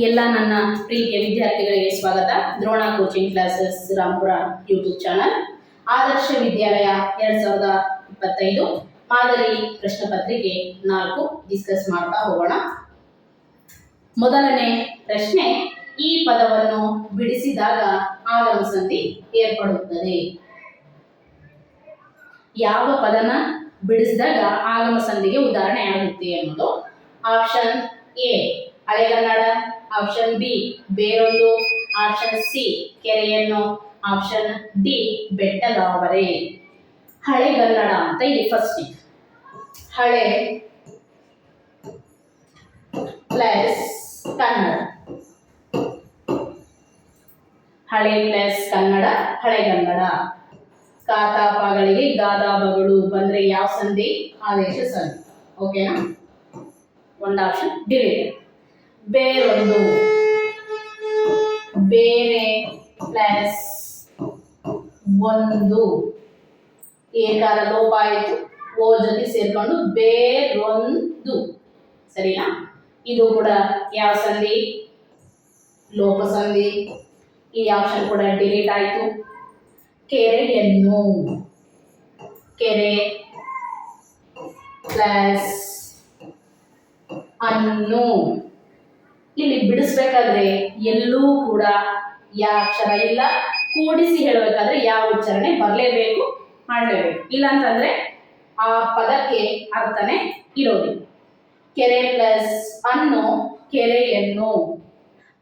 ಎಲ್ಲ ನನ್ನ ಪ್ರೀತಿಯ ವಿದ್ಯಾರ್ಥಿಗಳಿಗೆ ಸ್ವಾಗತ. Drona coaching classes Rampura YouTube channel Adarsha Vidyalaya ಎರಡ್ ಸಾವಿರದ ಇಪ್ಪತ್ತೈದು. ಮಾದರಿ ಪ್ರಶ್ನೆ ಪತ್ರಿಕೆ ನಾಲ್ಕು. ಡಿಸ್ಕಸ್ ಮಾಡ್ತಾ ಹೋಗೋಣ. ಮೊದಲನೇ ಪ್ರಶ್ನೆ, ಈ ಪದವನ್ನು ಬಿಡಿಸಿದಾಗ ಆಗಮ ಸಂಧಿ ಏರ್ಪಡುತ್ತದೆ. ಯಾವ ಪದನ ಬಿಡಿಸಿದಾಗ ಆಗಮ ಸಂಧಿಗೆ ಉದಾಹರಣೆ ಆಗುತ್ತೆ ಅನ್ನೋದು ಆಪ್ಷನ್ ಎ ಹಳೆಗನ್ನಡ. ಆಪ್ಷನ್ ಬಿ ಬೇರೊಂದು ಆಪ್ಷನ್ ಸಿ ಕೆರೆಯನ್ನು ಆಪ್ಷನ್ ಡಿ ಬೆಟ್ಟದಾವರೆ. ಹಳೆಗನ್ನಡ ಅಂತ ಇದೆ ಫಸ್ಟ್ ಹಳೆ ಪ್ಲಸ್ ಕನ್ನಡ. ಹಳೆ ಪ್ಲಸ್ ಕನ್ನಡ ಹಳೆಗನ್ನಡ ಕಾತಾಪಗಳಿಗೆ ಗಾದಾಬಗಳು ಬಂದ್ರೆ ಯಾವ ಸಂಧಿ? ಆದೇಶ ಸಂಧಿ. ಓಕೆನಾ ಒಂದು ಆಪ್ಷನ್ ಡಿಲೀಟ್ ಬೇರೊಂದು. ಬೇರೆ ಪ್ಲಸ್ ಒಂದು. ಏಕಾರ ಲೋಪ ಆಯಿತು. ಓ ಜೊತೆ ಸೇರ್ಕೊಂಡು ಬೇರೊಂದು. ಸರಿನಾ? ಇದು ಕೂಡ ಯಾವ ಸಂಧಿ? ಲೋಪ ಸಂಧಿ. ಈ ಆಪ್ಷನ್ ಕೂಡ ಡಿಲೀಟ್ ಆಯಿತು. ಕೆರೆಯನ್ನು. ಕೆರೆ ಪ್ಲಸ್ ಅನ್ನು. ಇಲ್ಲಿ ಬಿಡಿಸ್ಬೇಕಾದ್ರೆ ಎಲ್ಲೂ ಕೂಡ ಯಾವ ಅಕ್ಷರ ಇಲ್ಲ. ಕೂಡಿಸಿ ಹೇಳಬೇಕಾದ್ರೆ ಯಾವ ಉಚ್ಚಾರಣೆ ಬರಲೇಬೇಕು, ಮಾಡಲೇಬೇಕು. ಇಲ್ಲ ಅಂತಂದ್ರೆ ಆ ಪದಕ್ಕೆ ಅರ್ಥನೇ ಇರೋದಿಲ್ಲ ಕೆರೆ ಪ್ಲಸ್ ಅನ್ನು ಕೆರೆಯನ್ನು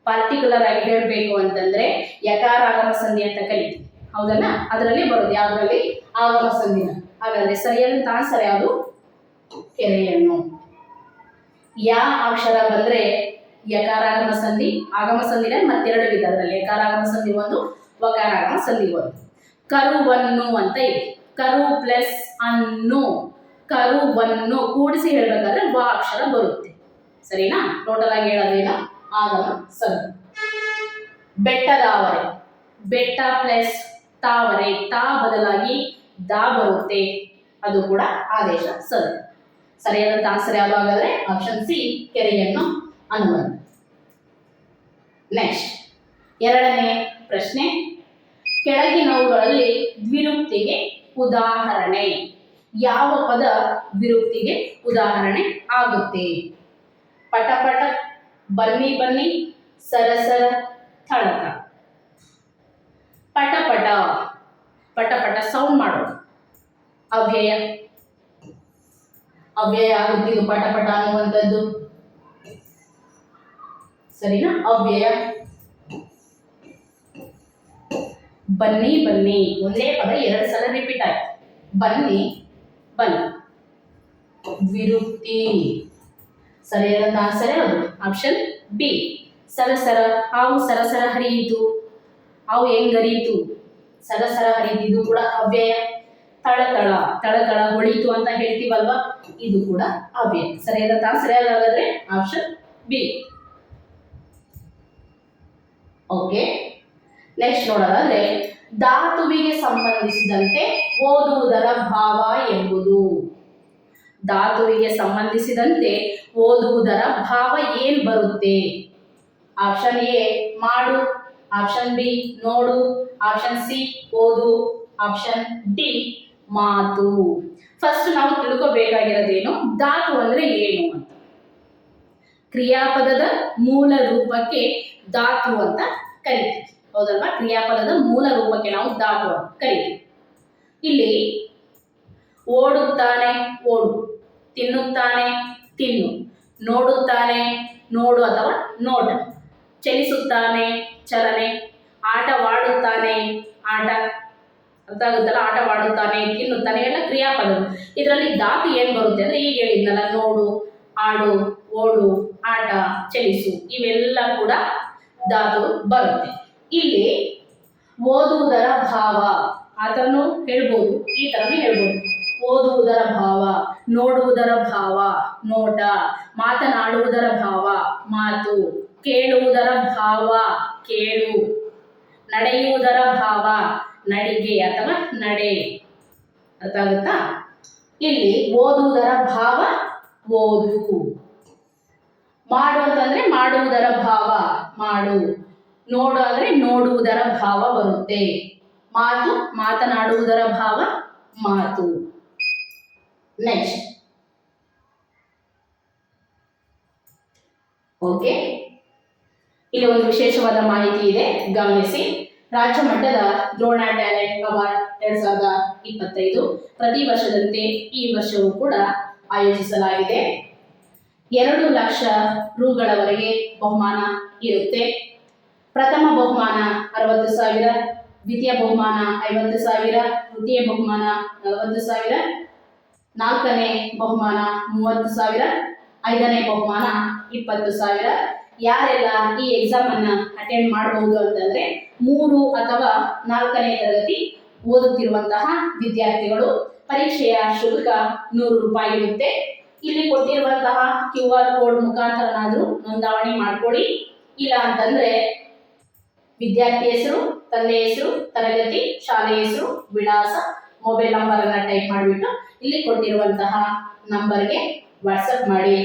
ಪರ್ಟಿಕ್ಯುಲರ್ ಆಗಿ ಹೇಳಬೇಕು ಅಂತಂದ್ರೆ ಯಕಾರ ಆಗಮ ಸಂಧಿ ಅಂತ ಕರಿತೀವಿ. ಹೌದಲ್ಲ? ಅದರಲ್ಲಿ ಬರೋದು ಯಾವ್ದ್ರಲ್ಲಿ? ಆಗಮ ಸಂಧಿನ. ಹಾಗಾದ್ರೆ ಸರಿಯಾದಂತ ಆನ್ಸರ್ ಯಾವುದು? ಕೆರೆಯನ್ನು ಯಾ ಅಕ್ಷರ ಬಂದ್ರೆ ಯಕಾರಾಗಮ ಸಂಧಿ, ಆಗಮ ಸಂಧಿನೇ ಮತ್ತೆರಡು ವಿಧ ಅದರಲ್ಲಿ ಯಕಾರಾಗಮ ಸಂಧಿ ಒಂದು, ವಕಾರಾಗಮ ಸಂಧಿ ಒಂದು. ಕರುವನ್ನು ಅಂತ ಇದೆ. ಕರು ಪ್ಲಸ್ ಅನ್ನು. ಕರುವನ್ನು ಕೂಡಿಸಿ ಹೇಳಬೇಕಾದ್ರೆ ವ ಅಕ್ಷರ ಬರುತ್ತೆ. ಸರಿನಾ? ಟೋಟಲ್ ಆಗಿ ಹೇಳೋದೇನ ಆಗಮ ಸಂಧಿ. ಬೆಟ್ಟದಾವರೆ. ಬೆಟ್ಟ ಪ್ಲಸ್ ತಾವರೆ. ತಾ ಬದಲಾಗಿ ದಾ ಬರುತ್ತೆ. ಅದು ಕೂಡ ಆದೇಶ. ಸಂಧಿ ಸರಿಯಾದಂತ ಆನ್ಸರ್ ಯಾವುದು ಹಾಗಾದ್ರೆ ಆಪ್ಷನ್ ಸಿ ಕೆರೆಯನ್ನು ಅನುಬಂಧ ನೆಕ್ಸ್ಟ್ ಎರಡನೇ ಪ್ರಶ್ನೆ. ಕೆಳಗಿನವುಗಳಲ್ಲಿ ದ್ವಿರುಕ್ತಿಗೆ ಉದಾಹರಣೆ. ಯಾವ ಪದ ದ್ವಿರುಕ್ತಿಗೆ ಉದಾಹರಣೆ ಆಗುತ್ತೆ? ಪಟ ಪಟ ಬನ್ನಿ ಬನ್ನಿ, ಸರಸರ ಥಳಕ ಪಟ ಪಟ ಪಟ ಪಟ ಸೌಂಡ್ ಮಾಡೋದು ಅವ್ಯಯ. ಅವ್ಯಯ ಆಗುತ್ತಿದ್ದು ಇದು ಪಟ ಪಟ ಅನ್ನುವಂಥದ್ದು. ಸರಿನಾ? ಅವ್ಯಯ. ಬನ್ನಿ ಬನ್ನಿ. ಒಂದೇ ಪದ ಎರಡು ಸಲ ರಿಪೀಟ್ ಆಯ್ತು. ಬನ್ನಿ ಬನ್ನಿ ವಿರುಕ್ತಿ ಸರಿಯಾದ ಆನ್ಸರ್ ಯಾವುದು? Option B. ಸರಸರ ಹಾವು ಸರಸರ ಹರಿಯಿತು. ಹಾವು ಹೆಂಗ್ ಹರಿಯಿತು? ಸರಸರ ಹರಿಯಿತು ಇದು ಕೂಡ ಅವ್ಯಯ. ತಳತಳ ತಳತಳ ಹೊಳಿತು ಅಂತ ಹೇಳ್ತೀವಲ್ವಾ? ಇದು ಕೂಡ ಅವ್ಯಯ. ಸರಿಯಾದ ಆನ್ಸರ್ ಯಾವ್ದಾದ್ರೆ ಆಪ್ಷನ್ ಬಿ. ಓಕೆ ನೆಕ್ಸ್ಟ್ ನೋಡೋದಾದ್ರೆ, ಧಾತುವಿಗೆ ಸಂಬಂಧಿಸಿದಂತೆ ಓದುವುದರ ಭಾವ ಎಂಬುದು. ಧಾತುವಿಗೆ ಸಂಬಂಧಿಸಿದಂತೆ ಓದುವುದರ ಭಾವ ಏನ್ ಬರುತ್ತೆ? ಆಪ್ಷನ್ ಎ ಮಾಡು. ಆಪ್ಷನ್ ಬಿ ನೋಡು. ಆಪ್ಷನ್ ಸಿ ಓದು. ಆಪ್ಷನ್ ಡಿ ಮಾತು. ಫಸ್ಟ್ ನಾವು ತಿಳ್ಕೋಬೇಕಾಗಿರೋದೇನು? ಧಾತು ಅಂದ್ರೆ ಏನು ಅಂತ. ಕ್ರಿಯಾಪದದ ಮೂಲ ರೂಪಕ್ಕೆ ಧಾತು ಅಂತ ಕರಿತೀವಿ. ಹೌದಲ್ವಾ? ಕ್ರಿಯಾಪದದ ಮೂಲ ರೂಪಕ್ಕೆ ನಾವು ಧಾತು ಅಂತ ಕರಿತೀವಿ. ಇಲ್ಲಿ ಓಡುತ್ತಾನೆ, ಓಡು. ತಿನ್ನುತ್ತಾನೆ, ತಿನ್ನು. ನೋಡುತ್ತಾನೆ, ನೋಡು ಅಥವಾ ನೋಟ ಚಲಿಸುತ್ತಾನೆ, ಚಲನೆ. ಆಟವಾಡುತ್ತಾನೆ, ಆಟ. ಅಂತ ಆಗುತ್ತಲ್ಲ? ಆಟವಾಡುತ್ತಾನೆ, ತಿನ್ನುತ್ತಾನೆ, ಎಲ್ಲ ಕ್ರಿಯಾಪದ ಇದರಲ್ಲಿ ಧಾತು ಏನು ಬರುತ್ತೆ ಅಂದರೆ ಈಗ ಹೇಳಿದ್ನಲ್ಲ, ನೋಡು. ಆಡು ಓಡು, ಆಟ, ಚಲಿಸು, ಇವೆಲ್ಲ ಕೂಡ ಧಾತು ಬರುತ್ತೆ. ಇಲ್ಲಿ ಓದುವುದರ ಭಾವ ಥರನೂ ಹೇಳ್ಬೋದು, ಈ ಥರನೂ ಹೇಳ್ಬೋದು. ಓದುವುದರ ಭಾವ, ನೋಡುವುದರ ಭಾವ, ನೋಟ, ಮಾತನಾಡುವುದರ ಭಾವ, ಮಾತು, ಕೇಳುವುದರ ಭಾವ, ಕೇಳು, ನಡೆಯುವುದರ ಭಾವ, ನಡಿಗೆ ಅಥವಾ ನಡೆ. ಅರ್ಥ ಆಗುತ್ತಾ? ಇಲ್ಲಿ ಓದುವುದರ ಭಾವ ಓದು ಮಾಡು ಅಂತಂದ್ರೆ ಮಾಡುವುದರ ಭಾವ, ಮಾಡು. ನೋಡು ಅಂದ್ರೆ ನೋಡುವುದರ ಭಾವ ಬರುತ್ತೆ. ಮಾತು ಮಾತನಾಡುವುದರ ಭಾವ, ಮಾತು. ನೆಕ್ಸ್ಟ್ ಓಕೆ ಇಲ್ಲಿ ಒಂದು ವಿಶೇಷವಾದ ಮಾಹಿತಿ ಇದೆ. ಗಮನಿಸಿ. ರಾಜ್ಯ ಮಟ್ಟದ ದ್ರೋಣ ಟ್ಯಾಲೆಂಟ್ ಅವಾರ್ಡ್ ಎರಡ್ ಸಾವಿರದ ಇಪ್ಪತ್ತೈದು. ಪ್ರತಿ ವರ್ಷದಂತೆ ಈ ವರ್ಷವೂ ಕೂಡ ಆಯೋಜಿಸಲಾಗಿದೆ. ಎರಡು ಲಕ್ಷ ರುಗಳವರೆಗೆ ಬಹುಮಾನ ಇರುತ್ತೆ. ಪ್ರಥಮ ಬಹುಮಾನ ಅರವತ್ತು ಸಾವಿರ, ದ್ವಿತೀಯ ಬಹುಮಾನ ಐವತ್ತು ಸಾವಿರ, ತೃತೀಯ ಬಹುಮಾನ ನಲವತ್ತು ಸಾವಿರ, ನಾಲ್ಕನೇ ಬಹುಮಾನ ಮೂವತ್ತು ಸಾವಿರ, ಐದನೇ ಬಹುಮಾನ ಇಪ್ಪತ್ತು ಸಾವಿರ. ಯಾರೆಲ್ಲ ಈ ಎಕ್ಸಾಮ್ ಅನ್ನ ಅಟೆಂಡ್ ಮಾಡಬಹುದು ಅಂತಂದ್ರೆ ಮೂರು ಅಥವಾ ನಾಲ್ಕನೇ ತರಗತಿ ಓದುತ್ತಿರುವಂತಹ ವಿದ್ಯಾರ್ಥಿಗಳು. ಪರೀಕ್ಷೆಯ ಶುಲ್ಕ ನೂರು ರೂಪಾಯಿ ಇರುತ್ತೆ. ಇಲ್ಲಿ ಕೊಟ್ಟಿರುವಂತಹ ಕ್ಯೂ ಆರ್ ಕೋಡ್ ಮುಖಾಂತರನಾದ್ರೂ ನೋಂದಾವಣಿ ಮಾಡಿಕೊಡಿ. ಇಲ್ಲ ಅಂತಂದ್ರೆ ವಿದ್ಯಾರ್ಥಿ ಹೆಸರು, ತಂದೆ ಹೆಸರು, ತರಗತಿ, ಶಾಲೆ ಹೆಸರು, ವಿಳಾಸ, ಮೊಬೈಲ್ ನಂಬರ್ ಅನ್ನ ಟೈಪ್ ಮಾಡಿಬಿಟ್ಟು ಇಲ್ಲಿ ಕೊಟ್ಟಿರುವಂತಹ ನಂಬರ್ಗೆ ವಾಟ್ಸಪ್ ಮಾಡಿ.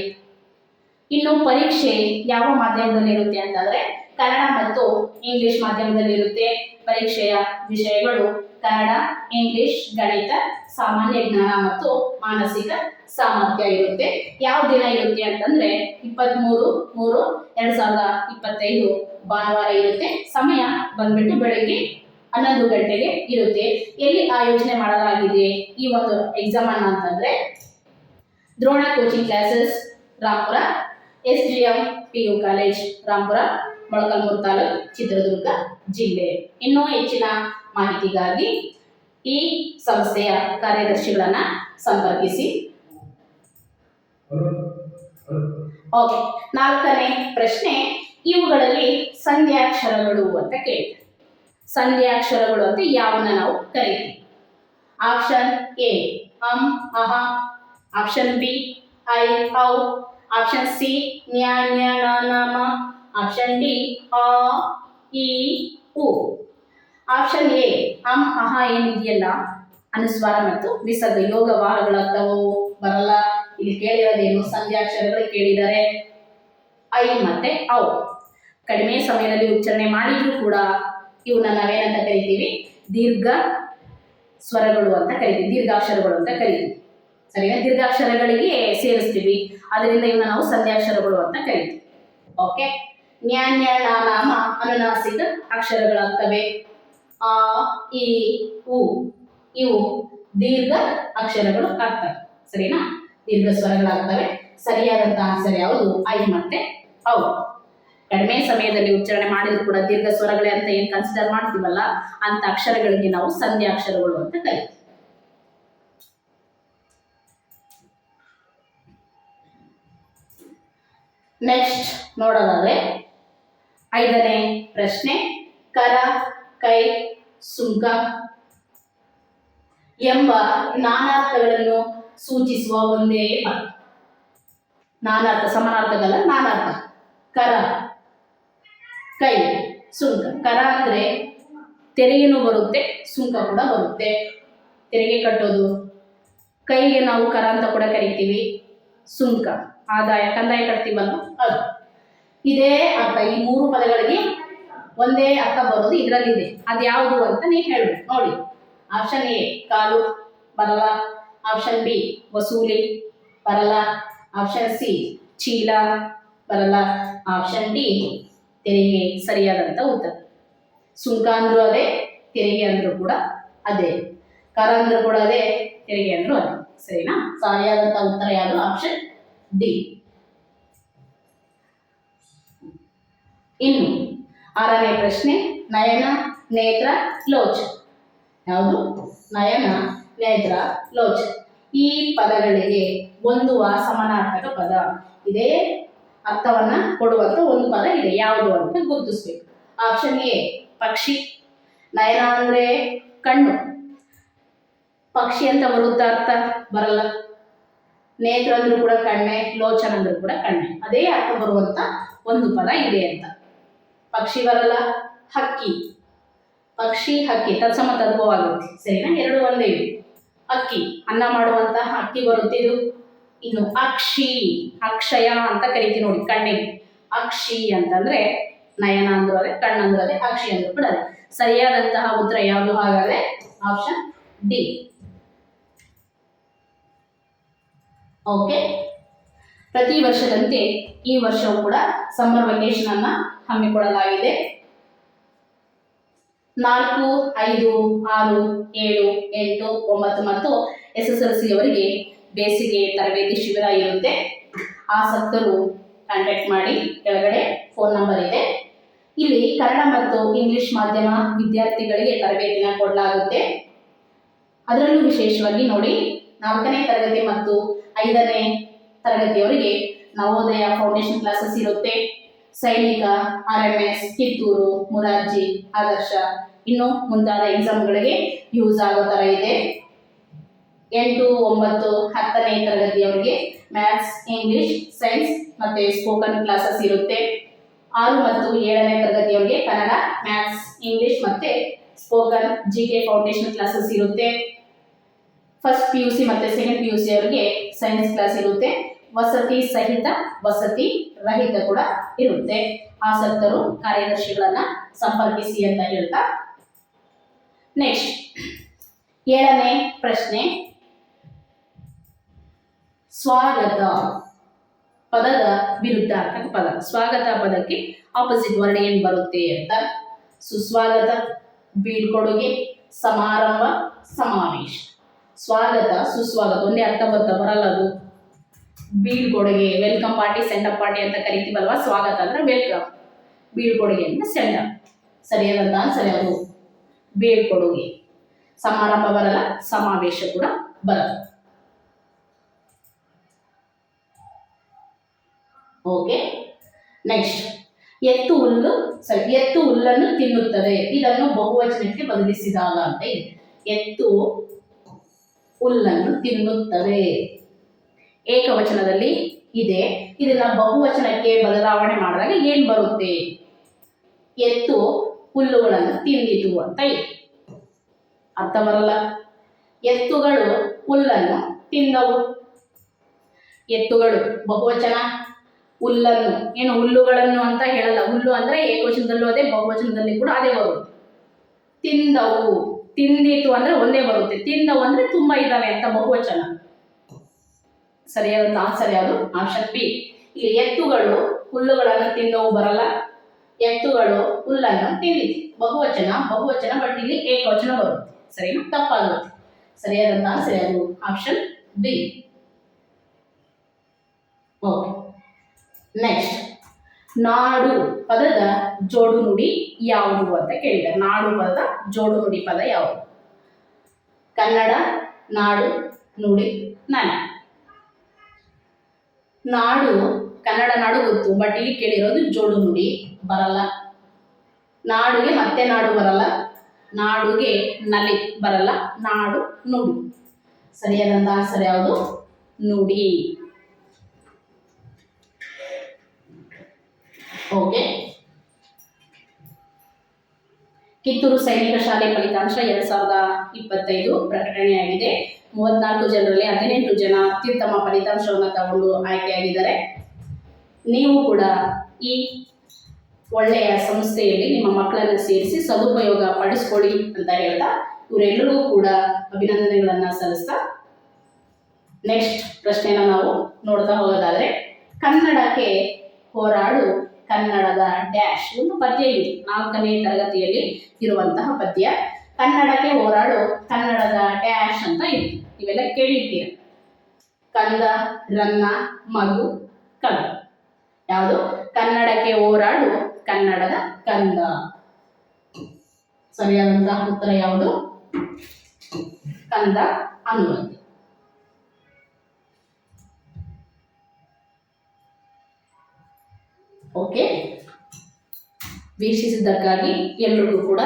ಇನ್ನು ಪರೀಕ್ಷೆ ಯಾವ ಮಾಧ್ಯಮದಲ್ಲಿ ಇರುತ್ತೆ ಅಂತಂದ್ರೆ ಕನ್ನಡ ಮತ್ತು ಇಂಗ್ಲಿಷ್ ಮಾಧ್ಯಮದಲ್ಲಿ ಇರುತ್ತೆ. ಪರೀಕ್ಷೆಯ ವಿಷಯಗಳು ಕನ್ನಡ, ಇಂಗ್ಲಿಷ್, ಗಣಿತ, ಸಾಮಾನ್ಯ ಜ್ಞಾನ ಮತ್ತು ಮಾನಸಿಕ ಸಾಮರ್ಥ್ಯ ಇರುತ್ತೆ. ಯಾವ ದಿನ ಇರುತ್ತೆ ಅಂತಂದ್ರೆ ಇಪ್ಪತ್ತ್ಮೂರು ಮೂರು, ಎರಡ್ ಸಾವಿರದ ಇಪ್ಪತ್ತೈದು ಭಾನುವಾರ ಇರುತ್ತೆ. ಸಮಯ ಬಂದ್ಬಿಟ್ಟು ಬೆಳಗ್ಗೆ ಹನ್ನೊಂದು ಗಂಟೆಗೆ ಇರುತ್ತೆ. ಎಲ್ಲಿ ಆಯೋಜನೆ ಮಾಡಲಾಗಿದೆ ಈ ಒಂದು ಎಕ್ಸಾಮ್ ಅನ್ನ ಅಂತಂದ್ರೆ Drona coaching classes Rampura S G M P U college Rampura Molakalmuru taluk, Chitradurga ಜಿಲ್ಲೆ. ಇನ್ನೂ ಹೆಚ್ಚಿನ ಮಾಹಿತಿಗಾಗಿ ಈ ಸಂಸ್ಥೆಯ ಕಾರ್ಯದರ್ಶಿಗಳನ್ನ ಸಂಪರ್ಕಿಸಿ. ಓಕೆ ನಾಲ್ಕನೇ ಪ್ರಶ್ನೆ ಇವುಗಳಲ್ಲಿ ಸಂಧ್ಯಾಕ್ಷರಗಳು ಅಂತ ಕೇಳಿದೆ ಸಂಧ್ಯಾಕ್ಷರಗಳು ಅಂತ ಯಾವನ್ನ ನಾವು ಕರಿತೀವಿ? ಆಪ್ಷನ್ ಎ ಅಂ ಅಹ. ಆಪ್ಷನ್ ಬಿ ಐ ಔ. ಆಪ್ಷನ್ ಸಿ ನ್ಯಾ ನ್ಯಾ ನ ಆಪ್ಷನ್ ಡಿ ಅ ಇ ಉ. ಆಪ್ಷನ್ ಎ ಅಂ ಅಹ ಏನಿದೆಯಲ್ಲ? ಅನುಸ್ವಾರ ಮತ್ತು ವಿಸರ್ಗ ಯೋಗ ವಾಹಗಳಾಗ್ತವೋ ಬರಲ್ಲ? ಇಲ್ಲಿ ಕೇಳಿರೋದೇನು? ಸಂಧ್ಯಾಕ್ಷರಗಳು ಕೇಳಿದ್ದಾರೆ. ಐ ಮತ್ತೆ ಔ. ಕಡಿಮೆ ಸಮಯದಲ್ಲಿ ಉಚ್ಚಾರಣೆ ಮಾಡಿದ್ರು ಕೂಡ ಇವನ್ನ ನಾವೇನಂತ ಕರಿತೀವಿ? ದೀರ್ಘ ಸ್ವರಗಳು ಅಂತ ಕರಿತೀವಿ. ದೀರ್ಘಾಕ್ಷರಗಳು ಅಂತ ಕರಿತೀವಿ. ಸರಿನಾ? ದೀರ್ಘಾಕ್ಷರಗಳಿಗೆ ಸೇರಿಸ್ತೀವಿ. ಅದರಿಂದ ಇವನ್ನ ನಾವು ಸಂಧ್ಯಾಕ್ಷರಗಳು ಅಂತ ಕರಿತೀವಿ. ಓಕೆ? ನ್ಯಾನ್ಯ ನಾಮ ಅನುನಾಸಿಕ ಅಕ್ಷರಗಳಾಗ್ತವೆ. ಆ ಇ ಉ, ಇವು ದೀರ್ಘ ಅಕ್ಷರಗಳು ಆಗ್ತವೆ. ಸರಿನಾ? ದೀರ್ಘ ಸ್ವರಗಳಾಗ್ತವೆ ಸರಿಯಾದಂತಹ ಆನ್ಸರ್ ಯಾವುದು? ಐ ಮತ್ತೆ ಔ. ಕಡಿಮೆ ಸಮಯದಲ್ಲಿ ಉಚ್ಚಾರಣೆ ಮಾಡಿದ್ರು ಕೂಡ ದೀರ್ಘ ಸ್ವರಗಳೇ ಅಂತ ಏನ್ ಕನ್ಸಿಡರ್ ಮಾಡ್ತೀವಲ್ಲ, ಅಂತ ಅಕ್ಷರಗಳಿಗೆ ನಾವು ಸಂಧ್ಯಾಕ್ಷರಗಳು ಅಂತ ಕರಿತೀವಿ. ನೆಕ್ಸ್ಟ್ ನೋಡೋದಾದ್ರೆ ಐದನೇ ಪ್ರಶ್ನೆ, ಕರ ಕೈ, ಸುಂಕ ಎಂಬ ನಾನಾರ್ಥಗಳನ್ನು ಸೂಚಿಸುವ ಒಂದೇ ಪದ ನಾನಾರ್ಥ, ಸಮಾನಾರ್ಥಗಲ್ಲ, ನಾನಾರ್ಥ. ಕರ, ಕೈ, ಸುಂಕ. ಕರ ಅಂದ್ರೆ ತೆರಿಗೆನೂ ಬರುತ್ತೆ, ಸುಂಕ ಕೂಡ ಬರುತ್ತೆ. ತೆರಿಗೆ ಕಟ್ಟೋದು. ಕೈಗೆ ನಾವು ಕರ ಅಂತ ಕೂಡ ಕರಿತೀವಿ. ಸುಂಕ. ಆದಾಯ, ಕಂದಾಯ ಕಟ್ತೀವಲ್ಲ ಅದು ಇದೇ ಅರ್ಥ. ಈ ಮೂರು ಪದಗಳಿಗೆ ಒಂದೇ ಅರ್ಥ ಬರೋದು ಇದರಲ್ಲಿದೆ. ಅದು ಯಾವುದು ಅಂತ ನೀವು ಹೇಳ್ಬೇಕು. ನೋಡಿ. ಆಪ್ಷನ್ ಎ ಕಾಲು, ಬರಲ. ಆಪ್ಷನ್ ಬಿ ವಸೂಲಿ, ಬರಲ. ಆಪ್ಷನ್ ಸಿ ಚೀಲ, ಬರಲ. ಆಪ್ಷನ್ ಡಿ ತೆರಿಗೆ ಸರಿಯಾದಂಥ ಉತ್ತರ. ಸುಂಕ ಅಂದ್ರೂ ಅದೇ, ತೆರಿಗೆ ಅಂದ್ರೂ ಕೂಡ ಅದೇ. ಕರ ಅಂದ್ರೂ ಕೂಡ ಅದೇ, ತೆರಿಗೆ ಅಂದ್ರೂ ಅದೇ. ಸರಿನಾ? ಸರಿಯಾದಂತ ಉತ್ತರ ಯಾವುದು? ಆಪ್ಷನ್ ಡಿ ಇನ್ನು ಆರನೇ ಪ್ರಶ್ನೆ, ನಯನ, ನೇತ್ರ, ಲೋಚ. ಯಾವುದು? ನಯನ, ನೇತ್ರ, ಲೋಚ. ಈ ಪದಗಳಿಗೆ ಒಂದು ಸಮಾನಾರ್ಥಕ ಪದ. ಇದೇ ಅರ್ಥವನ್ನ ಕೊಡುವಂತ ಒಂದು ಪದ ಇದೆ. ಯಾವುದು ಅಂತ ಗುರುತಿಸ್ಬೇಕು. ಆಪ್ಷನ್ ಎ ಪಕ್ಷಿ. ನಯನ ಅಂದ್ರೆ ಕಣ್ಣು. ಪಕ್ಷಿ ಅಂತ ಬರುತ್ತಾ ಅರ್ಥ? ಬರಲ್ಲ. ನೇತ್ರ ಅಂದ್ರೂ ಕೂಡ ಕಣ್ಣೆ, ಲೋಚನ ಅಂದ್ರೂ ಕೂಡ ಕಣ್ಣೆ. ಅದೇ ಅರ್ಥ ಬರುವಂತ ಒಂದು ಪದ ಇದೆ ಅಂತ. ಪಕ್ಷಿ ಬರಲ್ಲ, ಹಕ್ಕಿ. ಪಕ್ಷಿ, ಹಕ್ಕಿ ತತ್ಸಮ ತದ್ಭವ ಆಗುತ್ತೆ. ಸರಿನಾ ಎರಡು ಒಂದೇ ಇವೆ. ಅಕ್ಕಿ ಅನ್ನ ಮಾಡುವಂತಹ ಅಕ್ಕಿ ಬರುತ್ತೆ ಇದು. ಇನ್ನು ಅಕ್ಷಿ, ಅಕ್ಷಯ ಅಂತ ಕರಿತೀವಿ ನೋಡಿ, ಕಣ್ಣಿಗೆ. ಅಕ್ಷಿ ಅಂತಂದ್ರೆ ನಯನ ಅಂದ್ರು ಅದೇ ಅಕ್ಷಿ ಅಂದ್ರೆ ಕೂಡ ಅದೇ. ಸರಿಯಾದಂತಹ ಉತ್ತರ ಯಾವುದು? ಹಾಗಾದ್ರೆ ಆಪ್ಷನ್ ಡಿ. ಓಕೆ ಪ್ರತಿ ವರ್ಷದಂತೆ ಈ ವರ್ಷವೂ ಕೂಡ ಸಮ್ಮರ್ ವೆಕೇಶನ್ ಅನ್ನ ಹಮ್ಮಿಕೊಳ್ಳಲಾಗಿದೆ. ನಾಲ್ಕು, ಐದು, ಆರು, ಏಳು, ಎಂಟು, ಒಂಬತ್ತು ಮತ್ತು ಎಸ್ ಎಸ್ ಎಲ್ ಸಿ ಅವರಿಗೆ ಬೇಸಿಗೆ ತರಬೇತಿ ಶಿಬಿರ ಇರುತ್ತೆ. ಆಸಕ್ತರು ಕಾಂಟ್ಯಾಕ್ಟ್ ಮಾಡಿ ಕೆಳಗಡೆ ಫೋನ್ ನಂಬರ್ ಇದೆ. ಇಲ್ಲಿ ಕನ್ನಡ ಮತ್ತು ಇಂಗ್ಲಿಷ್ ಮಾಧ್ಯಮ ವಿದ್ಯಾರ್ಥಿಗಳಿಗೆ ತರಬೇತಿನ ಕೊಡಲಾಗುತ್ತೆ. ಅದರಲ್ಲೂ ವಿಶೇಷವಾಗಿ ನೋಡಿ ನಾಲ್ಕನೇ ತರಗತಿ ಮತ್ತು ಐದನೇ ತರಗತಿಯವರಿಗೆ ನವೋದಯ ಫೌಂಡೇಶನ್ ಕ್ಲಾಸಸ್ ಇರುತ್ತೆ. Sainik R M S Kittur, Murarji, Adarsha. ಇನ್ನು ಮುಂತಾದ ಎಕ್ಸಾಮ್ಗಳಿಗೆ ಯೂಸ್ ಆಗೋ ಥರ ಇದೆ. ಎಂಟು, ಒಂಬತ್ತು, ಹತ್ತನೇ ತರಗತಿಯವರಿಗೆ ಮ್ಯಾಥ್ಸ್ ಇಂಗ್ಲಿಷ್ ಸೈನ್ಸ್ ಮತ್ತು ಸ್ಪೋಕನ್ ಕ್ಲಾಸಸ್ ಇರುತ್ತೆ. ಆರು ಮತ್ತು ಏಳನೇ ತರಗತಿಯವರಿಗೆ ಕನ್ನಡ ಮ್ಯಾಥ್ಸ್ ಇಂಗ್ಲಿಷ್ ಮತ್ತು spoken G K foundation classes ಇರುತ್ತೆ. ಫಸ್ಟ್ ಪಿ ಯು ಸಿ ಮತ್ತು ಸೆಕೆಂಡ್ ಪಿ ಯು ಸಿ ಅವರಿಗೆ ಸೈನ್ಸ್ ಕ್ಲಾಸ್ ಇರುತ್ತೆ. ವಸತಿ ಸಹಿತ ವಸತಿ ರಹಿತ ಕೂಡ ಇರುತ್ತೆ. ಆಸಕ್ತರು ಕಾರ್ಯದರ್ಶಿಗಳನ್ನ ಸಂಪರ್ಕಿಸಿ ಅಂತ ಹೇಳ್ತಾ. ನೆಕ್ಸ್ಟ್ ಏಳನೇ ಪ್ರಶ್ನೆ. ಸ್ವಾಗತ ಪದದ ವಿರುದ್ಧಾರ್ಥಕ ಪದ. ಸ್ವಾಗತ ಪದಕ್ಕೆ ಆಪೋಸಿಟ್ ವರ್ಣ ಏನು ಬರುತ್ತೆ ಅಂತ. ಸುಸ್ವಾಗತ ಬೀಳ್ಕೊಡುಗೆ ಸಮಾರಂಭ, ಸಮಾವೇಶ. ಸ್ವಾಗತ, ಸುಸ್ವಾಗತ. ಒಂದೇ ಅರ್ಥ ಬರ್ತಾ ಬರಲ್ಲ ಅದು. ಬೀಳ್ಕೊಡುಗೆ welcome party send up party ಅಂತ ಕರಿತೀವಲ್ವಾ? ಸ್ವಾಗತ ಅಂದ್ರೆ ವೆಲ್ಕಮ್ ಬೀಳ್ಕೊಡುಗೆ ಅಂದ್ರೆ ಸೆಂಡ್ ಅಪ್ ಸರಿಯಾದಂತ ಸರಿ ಅದು ಬೀಳ್ಕೊಡುಗೆ ಸಮಾರಂಭ ಬರಲ್ಲ, ಸಮಾವೇಶ ಕೂಡ ಬರಲ್ಲ. ಓಕೆ ನೆಕ್ಸ್ಟ್ ಎತ್ತು ಹುಲ್ಲು ಸರಿ ಎತ್ತು ಹುಲ್ಲನ್ನು ತಿನ್ನುತ್ತದೆ. ಇದನ್ನು ಬಹುವಚನಕ್ಕೆ ಬದಲಿಸಿದಾಗ ಅಂತ ಇದೆ. ಎತ್ತು ಹುಲ್ಲನ್ನು ತಿನ್ನುತ್ತದೆ. ಏಕವಚನದಲ್ಲಿ ಇದೆ. ಇದನ್ನ ಬಹುವಚನಕ್ಕೆ ಬದಲಾವಣೆ ಮಾಡಿದಾಗ ಏನ್ ಬರುತ್ತೆ? ಎತ್ತು ಹುಲ್ಲುಗಳನ್ನು ತಿಂದಿತು ಅಂತ ಇದೆ ಅರ್ಥ ಬರಲ್ಲ. ಎತ್ತುಗಳು ಹುಲ್ಲನ್ನು ತಿಂದವು. ಎತ್ತುಗಳು ಬಹುವಚನ. ಹುಲ್ಲನ್ನು, ಏನು ಹುಲ್ಲುಗಳನ್ನು ಅಂತ ಹೇಳಲ್ಲ. ಹುಲ್ಲು ಅಂದ್ರೆ ಏಕವಚನದಲ್ಲೂ ಅದೇ, ಬಹುವಚನದಲ್ಲಿ ಕೂಡ ಅದೇ ಬರುತ್ತೆ. ತಿಂದವು. ತಿಂದಿತು ಅಂದ್ರೆ ಒಂದೇ ಬರುತ್ತೆ. ತಿಂದವು ಅಂದ್ರೆ ತುಂಬಾ ಇದ್ದಾವೆ ಅಂತ ಬಹುವಚನ. ಸರಿಯಾದ ಆನ್ಸರ್ ಯಾವುದು ಆಪ್ಷನ್ ಬಿ ಇಲ್ಲಿ ಎತ್ತುಗಳು ಹುಲ್ಲುಗಳನ್ನು ತಿನ್ನೋವು ಬರಲ್ಲ. ಎತ್ತುಗಳು ಹುಲ್ಲನ್ನು ತಿಂದಿತು ಬಹುವಚನ ಬಹುವಚನ ಬಟ್ ಇಲ್ಲಿ ಏಕವಚನ ಬರುತ್ತೆ. ಸರಿನಾ? ತಪ್ಪಾಗುತ್ತೆ. ಸರಿಯಾದಂತ ಆನ್ಸರ್ ಯಾವುದು ಆಪ್ಷನ್ ಬಿ ಓಕೆ ನೆಕ್ಸ್ಟ್ ನಾಡು ಪದದ ಜೋಡು ನುಡಿ ಯಾವುದು ಅಂತ ಕೇಳಿದ್ದಾರೆ ನಾಡು ಪದದ ಜೋಡು ನುಡಿ ಪದ ಯಾವುದು? ಕನ್ನಡ, ನಾಡು, ನುಡಿ ನನ ನಾಡು, ಕನ್ನಡ ನಾಡು ಗೊತ್ತು ಬಟ್ ಇಲ್ಲಿ ಕೇಳಿರೋದು ಜೋಡು ನುಡಿ ಬರಲ್ಲ. ನಾಡುಗೆ ಮತ್ತೆ ನಾಡು ಬರಲ್ಲ. ನಾಡುಗೆ ನಲಿ ಬರಲ್ಲ, ನಾಡು ನುಡಿ. ಸರಿಯಾದಂತ ಆನ್ಸರ್ ಯಾವುದು? ನುಡಿ. ಓಕೆ ಕಿತ್ತೂರು ಸೈನಿಕ ಶಾಲೆ ಫಲಿತಾಂಶ ಎರಡ್ ಸಾವಿರದ ಇಪ್ಪತ್ತೈದು ಪ್ರಕಟಣೆಯಾಗಿದೆ. ಮೂವತ್ನಾಲ್ಕು ಜನರಲ್ಲಿ ಹದಿನೆಂಟು ಜನ ಅತ್ಯುತ್ತಮ ಫಲಿತಾಂಶವನ್ನು ತಗೊಂಡು ಆಯ್ಕೆಯಾಗಿದ್ದಾರೆ. ನೀವು ಕೂಡ ಈ ಒಳ್ಳೆಯ ಸಂಸ್ಥೆಯಲ್ಲಿ ನಿಮ್ಮ ಮಕ್ಕಳನ್ನು ಸೇರಿಸಿ ಸದುಪಯೋಗ ಪಡಿಸ್ಕೊಳ್ಳಿ ಅಂತ ಹೇಳ್ತಾ ಇವರೆಲ್ಲರಿಗೂ ಕೂಡ ಅಭಿನಂದನೆಗಳನ್ನು ಸಲ್ಲಿಸ್ತಾ ನೆಕ್ಸ್ಟ್ ಪ್ರಶ್ನೆನ ನಾವು ನೋಡ್ತಾ ಹೋಗೋದಾದರೆ, ಕನ್ನಡಕ್ಕೆ ಹೋರಾಡು ಕನ್ನಡದ ಡ್ಯಾಶ್ ಒಂದು ಪದ್ಯ ಇದೆ. ನಾಲ್ಕನೇ ತರಗತಿಯಲ್ಲಿ ಇರುವಂತಹ ಪದ್ಯ. ಕನ್ನಡಕ್ಕೆ ಹೋರಾಡು ಕನ್ನಡದ ಡ್ಯಾಶ್ ಅಂತ ಇದೆ. ಇವೆಲ್ಲ ಕೇಳಿರ್ತೀರ ಕಂದ, ರನ್ನ, ಮಗು ಕಲ ಯಾವುದು? ಕನ್ನಡಕ್ಕೆ ಹೋರಾಡು ಕನ್ನಡದ ಕಂದ. ಸರಿಯಾದಂತಹ ಉತ್ತರ ಯಾವುದು? ಕಂದ ಅನ್ನುವಂತೆ ಓಕೆ. ವೀಕ್ಷಿಸಿದ್ದಕ್ಕಾಗಿ ಎಲ್ರಿಗೂ ಕೂಡ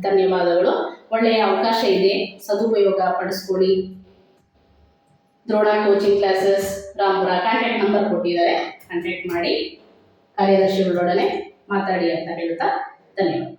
ಧನ್ಯವಾದಗಳು. ಒಳ್ಳೆಯ ಅವಕಾಶ ಇದೆ. ಸದುಪಯೋಗ ಪಡಿಸ್ಕೊಳ್ಳಿ. Drona coaching classes Rampura contact number ಕೊಟ್ಟಿದ್ದಾರೆ. ಕಾಂಟ್ಯಾಕ್ಟ್ ಮಾಡಿ ಕಾರ್ಯದರ್ಶಿಗಳೊಡನೆ ಮಾತಾಡಿ ಅಂತ ಹೇಳ್ತಾ ಧನ್ಯವಾದ.